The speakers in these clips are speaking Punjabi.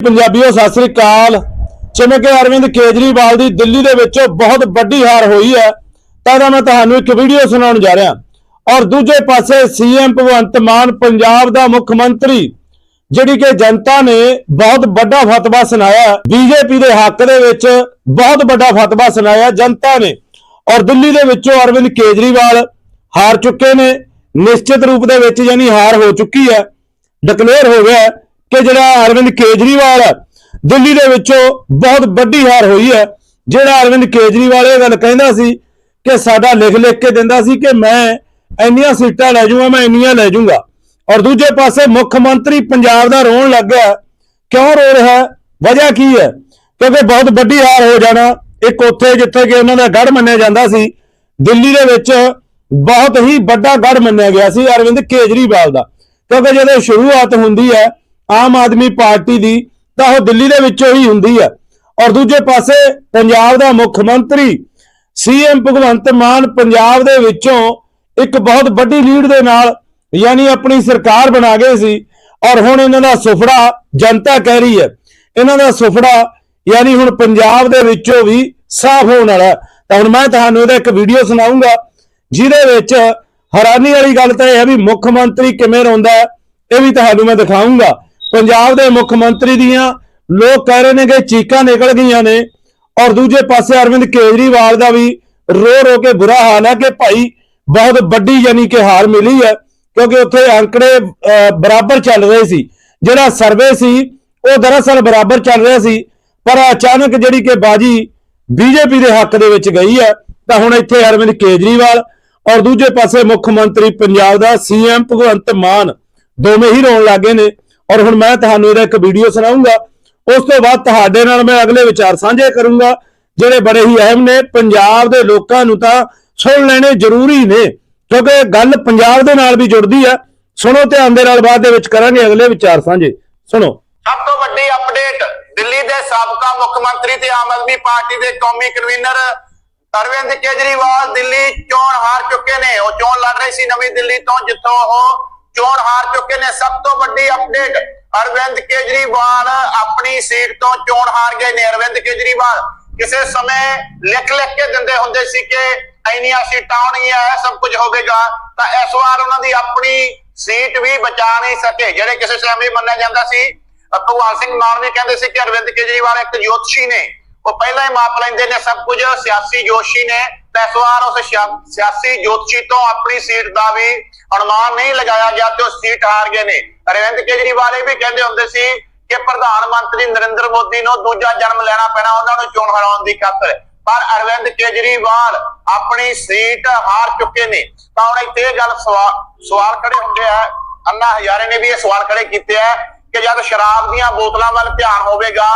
ਪੰਜਾਬੀਓ, ਸਤਿ ਸ੍ਰੀ ਅਕਾਲ। ਜਿਵੇਂ ਕਿ ਅਰਵਿੰਦ ਕੇਜਰੀਵਾਲ ਦੀ ਦਿੱਲੀ ਦੇ ਵਿੱਚੋਂ ਬਹੁਤ ਵੱਡੀ ਹਾਰ ਹੋਈ ਹੈ, ਤਾਂ ਦਾ ਮੈਂ ਤੁਹਾਨੂੰ ਇੱਕ ਵੀਡੀਓ ਸੁਣਾਉਣ ਜਾ ਰਿਹਾ। ਔਰ ਦੂਜੇ ਪਾਸੇ ਸੀਐਮ ਭਗਵੰਤ ਮਾਨ ਪੰਜਾਬ ਦਾ ਮੁੱਖ ਮੰਤਰੀ, ਜਿਹੜੀ ਕਿ ਜਨਤਾ ਨੇ ਬਹੁਤ ਵੱਡਾ ਫਤਵਾ ਸੁਣਾਇਆ। ਬੀਜੇਪੀ ਦੇ ਹੱਕ ਦੇ ਵਿੱਚ ਬਹੁਤ ਵੱਡਾ ਫਤਵਾ ਸੁਣਾਇਆ ਜਨਤਾ ਨੇ। ਔਰ ਦਿੱਲੀ ਦੇ ਵਿੱਚੋਂ ਅਰਵਿੰਦ ਕੇਜਰੀਵਾਲ ਹਾਰ ਚੁੱਕੇ ਨੇ। ਨਿਸ਼ਚਿਤ ਰੂਪ ਦੇ ਵਿੱਚ ਯਾਨੀ ਹਾਰ ਹੋ ਚੁੱਕੀ ਹੈ। ਡਿਕਲੇਅਰ ਹੋ ਗਿਆ। ਕਿ ਜਿਹੜਾ ਅਰਵਿੰਦ ਕੇਜਰੀਵਾਲ ਹੈ ਦਿੱਲੀ ਦੇ ਵਿੱਚੋਂ ਬਹੁਤ ਵੱਡੀ ਹਾਰ ਹੋਈ ਹੈ, ਜਿਹੜਾ ਅਰਵਿੰਦ ਕੇਜਰੀਵਾਲ ਇਹ ਗੱਲ ਕਹਿੰਦਾ ਸੀ ਕਿ ਸਾਡਾ ਲਿਖ ਲਿਖ ਕੇ ਦਿੰਦਾ ਸੀ ਕਿ ਮੈਂ ਇੰਨੀਆਂ ਸੀਟਾਂ ਲੈ ਜਾਊਂਗਾ, ਮੈਂ ਇੰਨੀਆਂ ਲੈ ਜਾਊਂਗਾ। ਔਰ ਦੂਜੇ ਪਾਸੇ ਮੁੱਖ ਮੰਤਰੀ ਪੰਜਾਬ ਦਾ ਰੋਣ ਲੱਗ ਗਿਆ। ਕਿਉਂ ਰੋ ਰਿਹਾ? ਵਜ੍ਹਾ ਕੀ ਹੈ? ਕਿਉਂਕਿ ਬਹੁਤ ਵੱਡੀ ਹਾਰ ਹੋ ਜਾਣਾ, ਇੱਕ ਉੱਥੇ ਜਿੱਥੇ ਕਿ ਉਹਨਾਂ ਦਾ ਗੜ ਮੰਨਿਆ ਜਾਂਦਾ ਸੀ, ਦਿੱਲੀ ਦੇ ਵਿੱਚ ਬਹੁਤ ਹੀ ਵੱਡਾ ਗੜ ਮੰਨਿਆ ਗਿਆ ਸੀ ਅਰਵਿੰਦ ਕੇਜਰੀਵਾਲ ਦਾ। ਕਿਉਂਕਿ ਜਦੋਂ ਸ਼ੁਰੂਆਤ ਹੁੰਦੀ ਹੈ ਆਮ ਆਦਮੀ ਪਾਰਟੀ ਦੀ, ਤਾਂ ਉਹ ਦਿੱਲੀ ਦੇ ਵਿੱਚੋਂ ਹੀ ਹੁੰਦੀ ਹੈ ਔਰ ਦੂਜੇ ਪਾਸੇ ਪੰਜਾਬ ਦਾ ਮੁੱਖ ਮੰਤਰੀ ਸੀਐਮ ਭਗਵੰਤ ਮਾਨ ਪੰਜਾਬ ਦੇ ਵਿੱਚੋਂ ਇੱਕ ਬਹੁਤ ਵੱਡੀ ਲੀਡ ਦੇ ਨਾਲ ਯਾਨੀ ਆਪਣੀ ਸਰਕਾਰ ਬਣਾ ਗਏ ਸੀ। ਔਰ ਹੁਣ ਇਹਨਾਂ ਦਾ ਸੁਫੜਾ ਜਨਤਾ ਕਹਿ ਰਹੀ ਹੈ। ਇਹਨਾਂ ਦਾ ਸੁਫੜਾ ਯਾਨੀ ਹੁਣ ਪੰਜਾਬ ਦੇ ਵਿੱਚੋਂ ਵੀ ਸਾਫ਼ ਹੋਣ ਵਾਲਾ। ਤਾਂ ਹੁਣ ਮੈਂ ਤੁਹਾਨੂੰ ਇਹਦਾ ਇੱਕ ਵੀਡੀਓ ਸੁਣਾਉਂਗਾ ਜਿਹਦੇ ਵਿੱਚ ਹੈਰਾਨੀ ਵਾਲੀ ਗੱਲ ਤਾਂ ਇਹ ਹੈ ਵੀ ਮੁੱਖ ਮੰਤਰੀ ਕਿਵੇਂ ਰੋਂਦਾ ਇਹ ਵੀ ਤੁਹਾਨੂੰ ਮੈਂ ਦਿਖਾਉਂਗਾ ਪੰਜਾਬ ਦੇ ਮੁੱਖ ਮੰਤਰੀ ਦੀਆਂ ਲੋਕ ਕਹਿ ਰਹੇ ਨੇ ਕਿ ਚੀਕਾਂ ਨਿਕਲ ਗਈਆਂ ਨੇ ਔਰ ਦੂਜੇ ਪਾਸੇ ਅਰਵਿੰਦ ਕੇਜਰੀਵਾਲ ਦਾ ਵੀ ਰੋ ਰੋ ਕੇ ਬੁਰਾ ਹਾਲ ਹੈ ਕਿ ਭਾਈ ਬਹੁਤ ਵੱਡੀ ਯਾਨੀ ਕਿ ਹਾਰ ਮਿਲੀ ਹੈ, ਕਿਉਂਕਿ ਉੱਥੇ ਅੰਕੜੇ ਬਰਾਬਰ ਚੱਲ ਰਹੇ ਸੀ। ਜਿਹੜਾ ਸਰਵੇ ਸੀ, ਉਹ ਦਰਅਸਲ ਬਰਾਬਰ ਚੱਲ ਰਿਹਾ ਸੀ, ਪਰ ਅਚਾਨਕ ਜਿਹੜੀ ਕਿ ਬਾਜੀ ਬੀਜੇਪੀ ਦੇ ਹੱਕ ਦੇ ਵਿੱਚ ਗਈ ਹੈ, ਤਾਂ ਹੁਣ ਇੱਥੇ ਅਰਵਿੰਦ ਕੇਜਰੀਵਾਲ ਔਰ ਦੂਜੇ ਪਾਸੇ ਮੁੱਖ ਮੰਤਰੀ ਪੰਜਾਬ ਦਾ ਸੀਐਮ ਭਗਵੰਤ ਮਾਨ ਦੋਵੇਂ ਹੀ ਰੋਣ ਲੱਗੇ ਨੇ। ਔਰ ਹੁਣ ਮੈਂ ਤੁਹਾਨੂੰ ਇਹਦਾ ਇੱਕ ਵੀਡੀਓ ਸੁਣਾਉਂਗਾ। ਉਸ ਤੋਂ ਬਾਅਦ ਤੁਹਾਡੇ ਨਾਲ ਮੈਂ ਅਗਲੇ ਵਿਚਾਰ ਸਾਂਝੇ ਕਰੂੰਗਾ। ਜਿਹੜੇ ਬੜੇ ਹੀ ਅਹਿਮ ਨੇ, ਪੰਜਾਬ ਦੇ ਲੋਕਾਂ ਨੂੰ ਤਾਂ ਸੁਣ ਲੈਣੇ ਜ਼ਰੂਰੀ ਨੇ, ਕਿਉਂਕਿ ਗੱਲ ਪੰਜਾਬ ਦੇ ਨਾਲ ਵੀ ਜੁੜਦੀ ਆ। ਸੁਣੋ, ਧਿਆਨ ਦੇ ਨਾਲ ਬਾਅਦ ਦੇ ਵਿੱਚ ਕਰਾਂਗੇ ਅਗਲੇ ਵਿਚਾਰ ਸਾਂਝੇ। ਸੁਣੋ। ਸਭ ਤੋਂ ਵੱਡੀ ਅਪਡੇਟ ਦਿੱਲੀ ਦੇ ਸਾਬਕਾ ਮੁੱਖ ਮੰਤਰੀ ਤੇ ਆਮ ਆਦਮੀ ਪਾਰਟੀ ਦੇ ਕੌਮੀ ਕਨਵੀਨਰ ਅਰਵਿੰਦ ਕੇਜਰੀਵਾਲ ਦਿੱਲੀ ਚੋਣ ਹਾਰ ਚੁੱਕੇ ਨੇ। ਉਹ ਚੋਣ ਲੜ ਰਹੇ ਸੀ ਨਵੀਂ ਦਿੱਲੀ ਤੋਂ, ਜਿੱਥੋਂ ਉਹ ਚੋਣ ਹਾਰ ਚੁੱਕੇ ਨੇ, ਸਭ ਤੋਂ ਵੱਡੀ ਅਪਡੇਟ ਅਰਵਿੰਦ ਕੇਜਰੀਵਾਲ ਆਪਣੀ ਸੀਟ ਤੋਂ ਚੋਣ ਹਾਰ ਗਏ ਨੇ। ਅਰਵਿੰਦ ਕੇਜਰੀਵਾਲ ਕਿਸੇ ਸਮੇਂ ਲਿਖ ਲਿਖ ਕੇ ਦਿੰਦੇ ਹੁੰਦੇ ਸੀ ਕਿ ਇੰਨੀਆਂ ਸੀਟਾਂ ਆਉਣਗੀਆਂ ਸਭ ਕੁਝ ਹੋਵੇਗਾ। ਤਾਂ ਇਸ ਵਾਰ ਉਹਨਾਂ ਦੀ ਆਪਣੀ ਸੀਟ ਵੀ ਬਚਾ ਨਹੀਂ ਸਕੇ, ਜਿਹੜੇ ਕਿਸੇ ਸਮੇਂ ਮੰਨਿਆ ਜਾਂਦਾ ਸੀ। ਭਗਵਾਨ ਸਿੰਘ ਮਾਨ ਵੀ ਕਹਿੰਦੇ ਸੀ ਕਿ ਅਰਵਿੰਦ ਕੇਜਰੀਵਾਲ ਇੱਕ ਜੋਤਸ਼ੀ ਨੇ। ਉਹ ਪਹਿਲਾਂ ਹੀ ਮਾਪ ਲੈਂਦੇ ਨੇ, ਸਭ ਕੁਝ ਸਿਆਸੀ ਜੋਸ਼ੀ ਨੇ। ਤਾਂ ਵਾਰ ਉਸ ਸਿਆਸੀ ਜੋਤਸ਼ੀ ਤੋਂ ਆਪਣੀ ਸੀਟ ਦਾ ਵੀ ਅਨੁਮਾਨ ਨਹੀਂ ਲਗਾਇਆ ਗਿਆ ਤੇ ਉਹ ਸੀਟ ਹਾਰ ਗਏ ਨੇ। ਅਰਵਿੰਦ ਕੇਜਰੀਵਾਲ ਇਹ ਵੀ ਕਹਿੰਦੇ ਹੁੰਦੇ ਸੀ ਕਿ ਪ੍ਰਧਾਨ ਮੰਤਰੀ ਨਰਿੰਦਰ ਮੋਦੀ ਨੂੰ ਦੂਜਾ ਜਨਮ ਲੈਣਾ ਪੈਣਾ, ਉਹਨਾਂ ਨੂੰ ਚੋਣ ਹਰਾਉਣ ਦੀ ਖਾਤਰ। ਪਰ ਅਰਵਿੰਦ ਕੇਜਰੀਵਾਲ ਆਪਣੀ ਸੀਟ ਹਾਰ ਚੁੱਕੇ ਨੇ। ਤਾਂ ਹੁਣ ਇੱਥੇ ਇਹ ਗੱਲ ਸਵਾ- ਸਵਾਲ ਖੜੇ ਹੁੰਦੇ ਆ। ਅੰਨਾ ਹਜ਼ਾਰੇ ਨੇ ਵੀ ਇਹ ਸਵਾਲ ਖੜੇ ਕੀਤੇ ਆ ਕਿ ਜਦ ਸ਼ਰਾਬ ਦੀਆਂ ਬੋਤਲਾਂ ਵੱਲ ਧਿਆਨ ਹੋਵੇਗਾ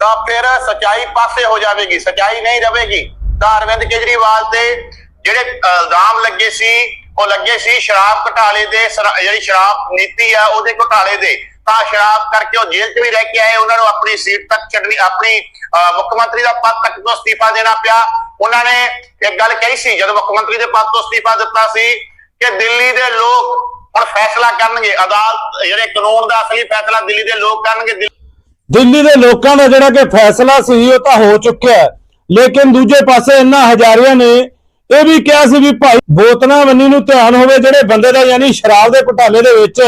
ਤਾਂ ਫਿਰ ਸਚਾਈ ਪਾਸੇ ਹੋ ਜਾਵੇਗੀ, ਸਚਾਈ ਨਹੀਂ ਰਹੇਗੀ ਤਾਂ ਅਰਵਿੰਦ ਕੇਜਰੀਵਾਲ ਤੇ ਜਿਹੜੇ ਇਲਜ਼ਾਮ ਲੱਗੇ ਸੀ, ਉਹ ਲੱਗੇ ਸੀ ਸ਼ਰਾਬ ਘਟਾਲੇ ਦੇ, ਸਰ- ਜਿਹੜੀ ਸ਼ਰਾਬ ਨੀਤੀ ਆ, ਉਹਦੇ ਘਟਾਲੇ ਦੇ। ਤਾਂ ਸ਼ਰਾਬ ਕਰਕੇ ਉਹ ਜੇਲ੍ਹ 'ਚ ਵੀ ਰਹਿ ਕੇ ਆਏ, ਉਹਨਾਂ ਨੂੰ ਆਪਣੀ ਸੀਟ ਤੱਕ ਛੱਡਣੀ, ਆਪਣੀ ਮੁੱਖ ਮੰਤਰੀ ਦਾ ਪਦ ਤੱਕ ਤੋਂ ਅਸਤੀਫਾ ਦੇਣਾ ਪਿਆ। ਉਹਨਾਂ ਨੇ ਇੱਕ ਗੱਲ ਕਹੀ ਸੀ, ਜਦੋਂ ਮੁੱਖ ਮੰਤਰੀ ਦੇ ਪਦ ਤੋਂ ਅਸਤੀਫਾ ਦਿੱਤਾ ਸੀ, ਕਿ ਦਿੱਲੀ ਦੇ ਲੋਕ ਹੁਣ ਫੈਸਲਾ ਕਰਨਗੇ। ਅਦਾਲਤ, ਜਿਹੜੇ ਕਾਨੂੰਨ ਦਾ ਅਸਲੀ ਫੈਸਲਾ ਦਿੱਲੀ ਦੇ ਲੋਕ ਕਰਨਗੇ, ਦਿੱਲੀ ਦੇ ਲੋਕਾਂ ਦਾ ਜਿਹੜਾ ਕਿ ਫੈਸਲਾ ਸੀ, ਉਹ ਤਾਂ ਹੋ ਚੁੱਕਿਆ ਲੇਕਿਨ ਦੂਜੇ ਪਾਸੇ ਇੰਨਾ ਹਜ਼ਾਰਿਆਂ ਨੇ, ਇਹ ਵੀ ਕਿਹਾ ਸੀ ਵੀ ਭਾਈ ਬੋਤਨਾ ਬੰਨੀ ਨੂੰ ਧਿਆਨ ਹੋਵੇ, ਜਿਹੜੇ ਬੰਦੇ ਦਾ ਯਾਨੀ ਸ਼ਰਾਬ ਦੇ ਘੁਟਾਲੇ ਦੇ ਵਿੱਚ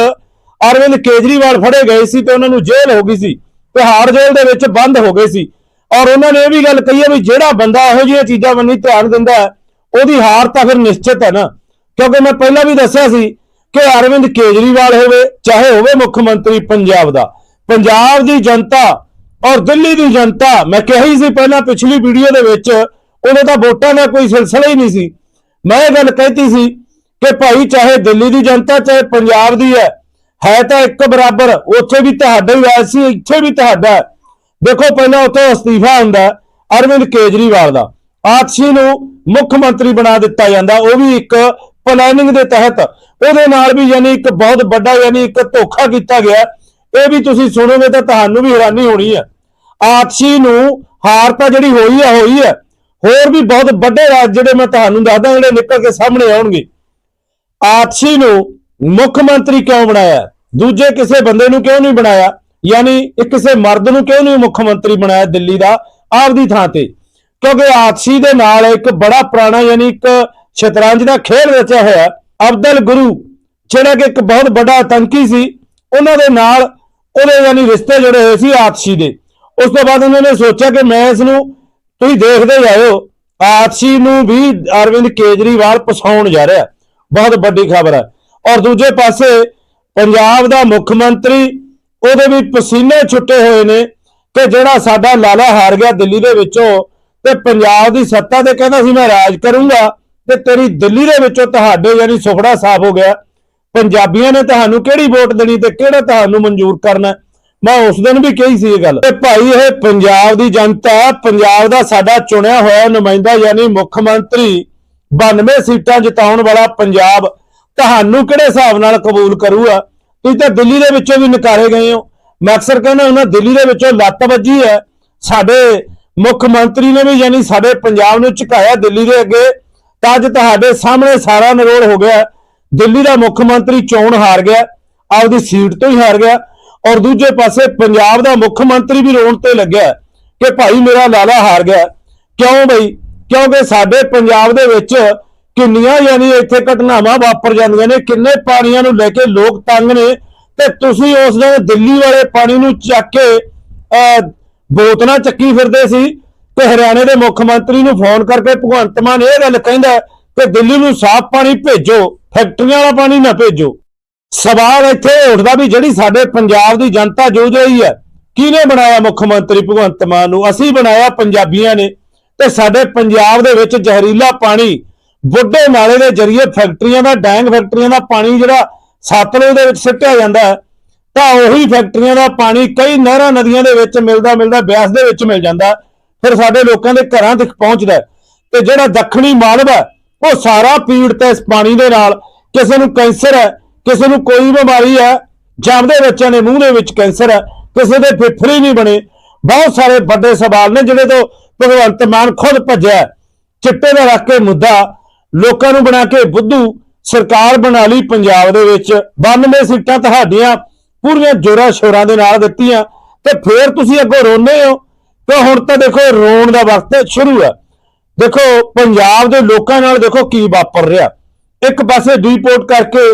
ਅਰਵਿੰਦ ਕੇਜਰੀਵਾਲ ਫੜੇ ਗਏ ਸੀ ਤੇ ਉਹਨਾਂ ਨੂੰ ਜੇਲ੍ਹ ਹੋ ਗਈ ਸੀ, ਤਿਹਾੜ ਜੇਲ੍ਹ ਦੇ ਵਿੱਚ ਬੰਦ ਹੋ ਗਏ ਸੀ। ਔਰ ਉਹਨਾਂ ਨੇ ਇਹ ਵੀ ਗੱਲ ਕਹੀ ਹੈ ਵੀ ਜਿਹੜਾ ਬੰਦਾ ਇਹੋ ਜਿਹੀਆਂ ਚੀਜ਼ਾਂ ਬੰਨੀ ਧਿਆਨ ਦਿੰਦਾ ਉਹਦੀ ਹਾਰ ਤਾਂ ਫਿਰ ਨਿਸ਼ਚਿਤ ਹੈ ਨਾ। ਕਿਉਂਕਿ ਮੈਂ ਪਹਿਲਾਂ ਵੀ ਦੱਸਿਆ ਸੀ ਕਿ ਅਰਵਿੰਦ ਕੇਜਰੀਵਾਲ ਹੋਵੇ, ਚਾਹੇ ਹੋਵੇ ਮੁੱਖ ਮੰਤਰੀ ਪੰਜਾਬ ਦਾ, ਪੰਜਾਬ ਦੀ ਜਨਤਾ ਔਰ ਦਿੱਲੀ ਦੀ ਜਨਤਾ, ਮੈਂ ਕਿਹਾ ਹੀ ਸੀ ਪਹਿਲਾਂ ਪਿਛਲੀ ਵੀਡੀਓ ਦੇ ਵਿੱਚ ਉਹਨੇ ਤਾਂ ਵੋਟਾਂ ਦਾ ਕੋਈ ਸਿਲਸਿਲਾ ਹੀ ਨਹੀਂ ਸੀ। ਮੈਂ ਇਹ ਗੱਲ ਕਹਿਤੀ ਸੀ ਕਿ ਭਾਈ ਚਾਹੇ ਦਿੱਲੀ ਦੀ ਜਨਤਾ, ਚਾਹੇ ਪੰਜਾਬ ਦੀ ਹੈ ਹੈ ਤਾਂ ਇੱਕ ਬਰਾਬਰ, ਉੱਥੇ ਵੀ ਤੁਹਾਡਾ ਹੀ ਰਾਜ ਸੀ, ਇੱਥੇ ਵੀ ਤੁਹਾਡਾ ਦੇਖੋ ਪਹਿਲਾਂ ਉੱਥੇ ਅਸਤੀਫਾ ਹੁੰਦਾ ਅਰਵਿੰਦ ਕੇਜਰੀਵਾਲ ਦਾ। ਆਪਸੀ ਨੂੰ ਮੁੱਖ ਮੰਤਰੀ ਬਣਾ ਦਿੱਤਾ ਜਾਂਦਾ, ਉਹ ਵੀ ਇੱਕ ਪਲੈਨਿੰਗ ਦੇ ਤਹਿਤ। ਉਹਦੇ ਨਾਲ ਵੀ ਯਾਨੀ ਇੱਕ ਬਹੁਤ ਵੱਡਾ ਯਾਨੀ ਇੱਕ ਧੋਖਾ ਕੀਤਾ ਗਿਆ। ਇਹ ਵੀ ਤੁਸੀਂ ਸੁਣੋਗੇ ਤਾਂ ਤੁਹਾਨੂੰ ਵੀ ਹੈਰਾਨੀ ਹੋਣੀ ਹੈ ਆਪਸੀ ਨੂੰ ਹਾਰ ਤਾਂ ਜਿਹੜੀ ਹੋਈ ਹੈ ਹੋਈ ਹੈ ਹੋਰ ਵੀ ਬਹੁਤ ਵੱਡੇ ਰਾਜ ਜਿਹੜੇ ਮੈਂ ਤੁਹਾਨੂੰ ਦੱਸਦਾ, ਜਿਹੜੇ ਨਿਕਲ ਕੇ ਸਾਹਮਣੇ ਆਉਣਗੇ। ਆਪਸੀ ਨੂੰ ਮੁੱਖ ਮੰਤਰੀ ਕਿਉਂ ਬਣਾਇਆ? ਦੂਜੇ ਕਿਸੇ ਬੰਦੇ ਨੂੰ ਕਿਉਂ ਨਹੀਂ ਬਣਾਇਆ? ਯਾਨੀ ਇੱਕ ਕਿਸੇ ਮਰਦ ਨੂੰ ਕਿਉਂ ਨਹੀਂ ਮੁੱਖ ਮੰਤਰੀ ਬਣਾਇਆ ਦਿੱਲੀ ਦਾ? ਆਪਦੀ ਥਾਂ ਤੇ। ਕਿਉਂਕਿ ਆਪਸੀ ਦੇ ਨਾਲ ਇੱਕ ਬੜਾ ਪੁਰਾਣਾ ਯਾਨੀ ਇੱਕ ਸ਼ਤਰੰਜ ਦਾ ਖੇਡ ਰਚਿਆ ਹੋਇਆ ਅਬਦਲ ਗੁਰੂ, ਜਿਹੜਾ ਕਿ ਇੱਕ ਬਹੁਤ ਵੱਡਾ ਆਤੰਕੀ ਸੀ, ਉਹਨਾਂ ਦੇ ਨਾਲ ਉਹਦੇ ਯਾਨੀ ਰਿਸ਼ਤੇ ਜੁੜੇ ਹੋਏ ਸੀ ਆਤਸ਼ੀ ਦੇ। ਉਸ ਤੋਂ ਬਾਅਦ ਉਹਨਾਂ ਨੇ ਸੋਚਿਆ ਕਿ ਮੈਂ ਇਸ ਨੂੰ ਤੁਸੀਂ ਦੇਖਦੇ ਜਾਇਓ, ਆਤਸ਼ੀ ਨੂੰ ਵੀ ਅਰਵਿੰਦ ਕੇਜਰੀਵਾਲ ਪਸਾਉਣ ਜਾ ਰਿਹਾ। ਬਹੁਤ ਵੱਡੀ ਖਬਰ ਹੈ। ਔਰ ਦੂਜੇ ਪਾਸੇ ਪੰਜਾਬ ਦਾ ਮੁੱਖ ਮੰਤਰੀ, ਉਹਦੇ ਵੀ ਪਸੀਨੇ ਛੁੱਟੇ ਹੋਏ ਨੇ ਕਿ ਜਿਹੜਾ ਸਾਡਾ ਲਾਲਾ ਹਾਰ ਗਿਆ ਦਿੱਲੀ ਦੇ ਵਿੱਚੋਂ ਤੇ ਪੰਜਾਬ ਦੀ ਸੱਤਾ ਤੇ ਕਹਿੰਦਾ ਸੀ, ਮੈਂ ਰਾਜ ਕਰੂੰਗਾ ਤੇ ਤੇਰੀ ਦਿੱਲੀ ਦੇ ਵਿੱਚੋਂ ਤੁਹਾਡੇ ਯਾਨੀ ਸੁਖੜਾ ਸਾਫ਼ ਹੋ ਗਿਆ। ਪੰਜਾਬੀਆਂ ਨੇ ਤੁਹਾਨੂੰ ਕਿਹੜੀ ਵੋਟ ਦੇਣੀ ਤੇ ਕਿਹੜਾ ਤੁਹਾਨੂੰ ਮਨਜ਼ੂਰ ਕਰਨਾ? ਮੈਂ ਉਸ ਦਿਨ ਵੀ ਕਹੀ ਸੀ ਇਹ ਗੱਲ। ਤੇ ਭਾਈ, ਇਹ ਪੰਜਾਬ ਦੀ ਜਨਤਾ, ਪੰਜਾਬ ਦਾ ਸਾਡਾ ਚੁਣਿਆ ਹੋਇਆ ਨੁਮਾਇੰਦਾ ਯਾਨੀ ਮੁੱਖ ਮੰਤਰੀ 92 ਸੀਟਾਂ ਜਿਤਾਉਣ ਵਾਲਾ ਪੰਜਾਬ ਤੁਹਾਨੂੰ ਕਿਹੜੇ ਹਿਸਾਬ ਨਾਲ ਕਬੂਲ ਕਰੂਗਾ? ਤੁਸੀਂ ਤਾਂ ਦਿੱਲੀ ਦੇ ਵਿੱਚੋਂ ਵੀ ਨਕਾਰੇ ਗਏ ਹੋ। ਮੈਂ ਅਕਸਰ ਕਹਿੰਦਾ ਉਹਨਾਂ ਦਿੱਲੀ ਦੇ ਵਿੱਚੋਂ ਲੱਤ ਵੱਜੀ ਹੈ। ਸਾਡੇ ਮੁੱਖ ਮੰਤਰੀ ਨੇ ਵੀ ਯਾਨੀ ਸਾਡੇ ਪੰਜਾਬ ਨੂੰ ਝੁਕਾਇਆ ਦਿੱਲੀ ਦੇ ਅੱਗੇ। ਤਾਂ ਅੱਜ ਤੁਹਾਡੇ ਸਾਹਮਣੇ ਸਾਰਾ ਨਿਰੋਲ ਹੋ ਗਿਆ। ਦਿੱਲੀ ਦਾ ਮੁੱਖ ਮੰਤਰੀ ਚੋਣ ਹਾਰ ਗਿਆ, ਆਪਦੀ ਸੀਟ ਤੋਂ ਹੀ ਹਾਰ ਗਿਆ ਔਰ ਦੂਜੇ ਪਾਸੇ ਪੰਜਾਬ ਦਾ ਮੁੱਖ ਮੰਤਰੀ ਵੀ ਰੋਣ ਤੇ ਲੱਗਿਆ ਕਿ ਭਾਈ ਮੇਰਾ ਲਾਲਾ ਹਾਰ ਗਿਆ। ਕਿਉਂ ਬਈ? ਕਿਉਂਕਿ ਸਾਡੇ ਪੰਜਾਬ ਦੇ ਵਿੱਚ ਕਿੰਨੀਆਂ ਯਾਨੀ ਇੱਥੇ ਘਟਨਾਵਾਂ ਵਾਪਰ ਜਾਂਦੀਆਂ ਨੇ, ਕਿੰਨੇ ਪਾਣੀਆਂ ਨੂੰ ਲੈ ਕੇ ਲੋਕ ਤੰਗ ਨੇ ਤੇ ਤੁਸੀਂ ਉਸ ਦਿਨ ਦਿੱਲੀ ਵਾਲੇ ਪਾਣੀ ਨੂੰ ਚੱਕ ਕੇ ਬੋਤਲਾਂ ਚੱਕੀ ਫਿਰਦੇ ਸੀ ਤੇ ਹਰਿਆਣੇ ਦੇ ਮੁੱਖ ਮੰਤਰੀ ਨੂੰ ਫੋਨ ਕਰਕੇ ਭਗਵੰਤ ਮਾਨ ਇਹ ਗੱਲ ਕਹਿੰਦਾ ਕਿ ਦਿੱਲੀ ਨੂੰ ਸਾਫ਼ ਪਾਣੀ ਭੇਜੋ। ਫੈਕਟਰੀਆਂ ਵਾਲਾ ਪਾਣੀ ਨਾ ਭੇਜੋ। ਸਵਾਲ ਇੱਥੇ ਉੱਠਦਾ ਵੀ ਜਿਹੜੀ ਸਾਡੇ ਪੰਜਾਬ ਦੀ ਜਨਤਾ ਜੂਝ ਰਹੀ ਹੈ ਕਿਹਨੇ ਬਣਾਇਆ ਮੁੱਖ ਮੰਤਰੀ ਭਗਵੰਤ ਮਾਨ ਨੂੰ? ਅਸੀਂ ਬਣਾਇਆ ਪੰਜਾਬੀਆਂ ਨੇ। ਤੇ ਸਾਡੇ ਪੰਜਾਬ ਦੇ ਵਿੱਚ ਜ਼ਹਿਰੀਲਾ ਪਾਣੀ ਬੁੱਢੇ ਨਾਲੇ ਦੇ ਜ਼ਰੀਏ ਫੈਕਟਰੀਆਂ ਦਾ ਡੈਂਗ ਫੈਕਟਰੀਆਂ ਦਾ ਪਾਣੀ ਜਿਹੜਾ ਸਤਲੁਜ ਦੇ ਵਿੱਚ ਸਿੱਟਿਆ ਜਾਂਦਾ ਹੈ, ਤਾਂ ਉਹੀ ਫੈਕਟਰੀਆਂ ਦਾ ਪਾਣੀ ਕਈ ਨਹਿਰਾਂ ਨਦੀਆਂ ਦੇ ਵਿੱਚ ਮਿਲਦਾ ਮਿਲਦਾ ਬਿਆਸ ਦੇ ਵਿੱਚ ਮਿਲ ਜਾਂਦਾ ਫਿਰ ਸਾਡੇ ਲੋਕਾਂ ਦੇ ਘਰਾਂ ਤੱਕ ਪਹੁੰਚਦਾ ਹੈ। ਤੇ ਜਿਹੜਾ ਦੱਖਣੀ ਮਾਲਵਾ ਉਹ ਸਾਰਾ ਪੀੜਤ ਹੈ ਇਸ ਪਾਣੀ ਦੇ ਨਾਲ ਕਿਸੇ ਨੂੰ ਕੈਂਸਰ ਹੈ, ਕਿਸੇ ਨੂੰ ਕੋਈ ਬਿਮਾਰੀ ਹੈ ਜਾਂਦੇ ਬੱਚਿਆਂ ਦੇ ਮੂੰਹ ਦੇ ਵਿੱਚ ਕੈਂਸਰ ਹੈ, ਕਿਸੇ ਦੇ ਫੇਫੜੇ ਨਹੀਂ ਬਣੇ। ਬਹੁਤ ਸਾਰੇ ਵੱਡੇ ਸਵਾਲ ਨੇ ਜਿਹੜੇ ਤੋਂ ਭਗਵੰਤ ਮਾਨ ਖੁਦ ਭੱਜਿਆ ਚਿੱਟੇ ਦਾ ਰੱਖ ਕੇ ਮੁੱਦਾ ਲੋਕਾਂ ਨੂੰ ਬਣਾ ਕੇ ਬੁੱਧੂ ਸਰਕਾਰ ਬਣਾ ਲਈ ਪੰਜਾਬ ਦੇ ਵਿੱਚ। 92 ਸੀਟਾਂ ਤੁਹਾਡੀਆਂ, ਪੂਰੀਆਂ ਜੋਰਾਂ ਸ਼ੋਰਾਂ ਦੇ ਨਾਲ ਦਿੱਤੀਆਂ ਤੇ ਫੇਰ ਤੁਸੀਂ ਅੱਗੋਂ ਰੋਨੇ ਹੋ। ਤੇ ਹੁਣ ਤਾਂ ਦੇਖੋ ਰੋਣ ਦਾ ਵਕਤ ਸ਼ੁਰੂ ਹੈ। ਦੇਖੋ, ਪੰਜਾਬ ਦੇ ਲੋਕਾਂ ਨਾਲ ਦੇਖੋ ਕੀ ਵਾਪਰ ਰਿਹਾ। ਇੱਕ ਪਾਸੇ ਡੀਪੋਰਟ ਕਰਕੇ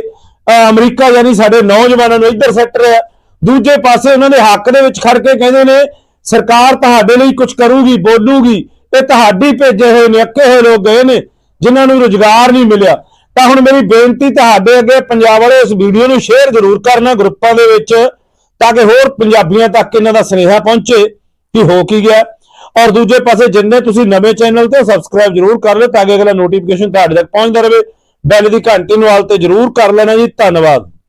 ਅਮਰੀਕਾ ਯਾਨੀ ਸਾਡੇ ਨੌਜਵਾਨਾਂ ਨੂੰ ਇੱਧਰ ਸੱਟ ਰਿਹਾ। ਦੂਜੇ ਪਾਸੇ ਉਹਨਾਂ ਦੇ ਹੱਕ ਦੇ ਵਿੱਚ ਖੜ ਕੇ ਕਹਿੰਦੇ ਨੇ, ਸਰਕਾਰ ਤੁਹਾਡੇ ਲਈ ਕੁਝ ਕਰੂਗੀ, ਬੋਲੂਗੀ। ਇਹ ਤੁਹਾਡੀ ਭੇਜੇ ਹੋਏ ਨੇ, ਅੱਕੇ ਹੋਏ ਲੋਕ ਗਏ ਨੇ, ਜਿਨ੍ਹਾਂ ਨੂੰ ਰੁਜ਼ਗਾਰ ਨਹੀਂ ਮਿਲਿਆ। ਤਾਂ ਹੁਣ ਮੇਰੀ ਬੇਨਤੀ ਤੁਹਾਡੇ ਅੱਗੇ, ਪੰਜਾਬ ਵਾਲੇ ਇਸ ਵੀਡੀਓ ਨੂੰ ਸ਼ੇਅਰ ਜ਼ਰੂਰ ਕਰਨਾ ਗਰੁੱਪਾਂ ਦੇ ਵਿੱਚ, ਤਾਂ ਕਿ ਹੋਰ ਪੰਜਾਬੀਆਂ ਤੱਕ ਇਹਨਾਂ ਦਾ ਸੁਨੇਹਾ ਪਹੁੰਚੇ ਕਿ ਹੋ ਕੀ ਗਿਆ। ਔਰ ਦੂਜੇ ਪਾਸੇ ਜਿੰਨੇ ਤੁਸੀਂ ਨਵੇਂ ਚੈਨਲ ਤੇ ਸਬਸਕ੍ਰਾਈਬ ਜ਼ਰੂਰ ਕਰ ਲਿਓ ਤਾਂ ਕਿ ਅਗਲਾ ਨੋਟੀਫਿਕੇਸ਼ਨ ਤੁਹਾਡੇ ਤੱਕ ਪਹੁੰਚਦਾ ਰਹੇ। ਬੈਲ ਦੀ ਘੰਟੀ ਨੂੰ ਆਲ ਤੇ ਜ਼ਰੂਰ ਕਰ ਲੈਣਾ ਜੀ। ਧੰਨਵਾਦ।